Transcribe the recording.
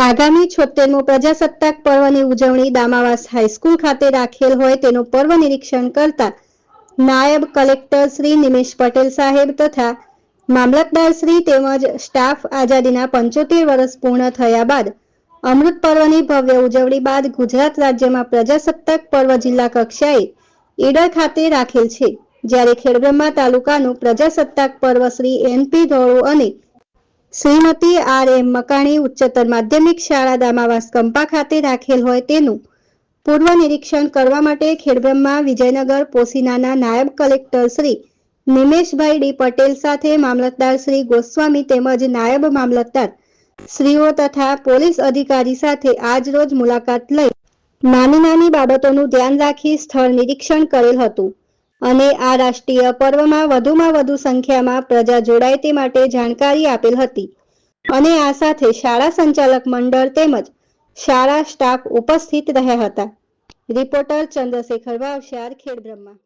આગામી છોતેરમું પ્રજાસત્તાક પર્વની ઉજવણી દામાવાસ હાઈસ્કૂલ ખાતે રાખેલ હોય તેનું પર્વ નિરીક્ષણ કરતા નાયબ કલેક્ટર શ્રી નિમેશ પટેલ સાહેબ તથા મામલતદાર શ્રી તેમજ સ્ટાફ આઝાદીના પંચોતેર વર્ષ પૂર્ણ થયા બાદ અમૃત પર્વની ભવ્ય ઉજવણી બાદ ગુજરાત રાજ્યમાં પ્રજાસત્તાક પર્વ જિલ્લા કક્ષાએ ઈડર ખાતે રાખેલ છે. જ્યારે ખેડબ્રહ્મા તાલુકાનું પ્રજાસત્તાક પર્વ શ્રી એનપી ધોળો અને શ્રીમતી આર એમ મકાણી ઉચ્ચતર માધ્યમિક શાળા દામાવાસ કંપા ખાતે રાખેલ હોય તેનું પૂર્વ નિરીક્ષણ કરવા માટે ખેડબ્રહ્મા વિજયનગર પોસીનાના નાયબ કલેક્ટર શ્રી નિમેશભાઈ ડી પટેલ સાથે મામલતદાર શ્રી ગોસ્વામી તેમજ નાયબ મામલતદાર શ્રીઓ તથા પોલીસ અધિકારી સાથે આજ રોજ મુલાકાત લઈ નાની નાની બાબતોનું ધ્યાન રાખી સ્થળ નિરીક્ષણ કરેલ હતું. અને આ રાષ્ટ્રીય પર્વમાં વધુમાં વધુ સંખ્યામાં પ્રજા જોડાય તે માટે જાણકારી આપેલ હતી. અને આ સાથે શાળા સંચાલક મંડળ તેમજ શાળા સ્ટાફ ઉપસ્થિત રહ્યા હતા. રિપોર્ટર ચંદ્રશેખર વાવશાર ખેડબ્રહ્મા.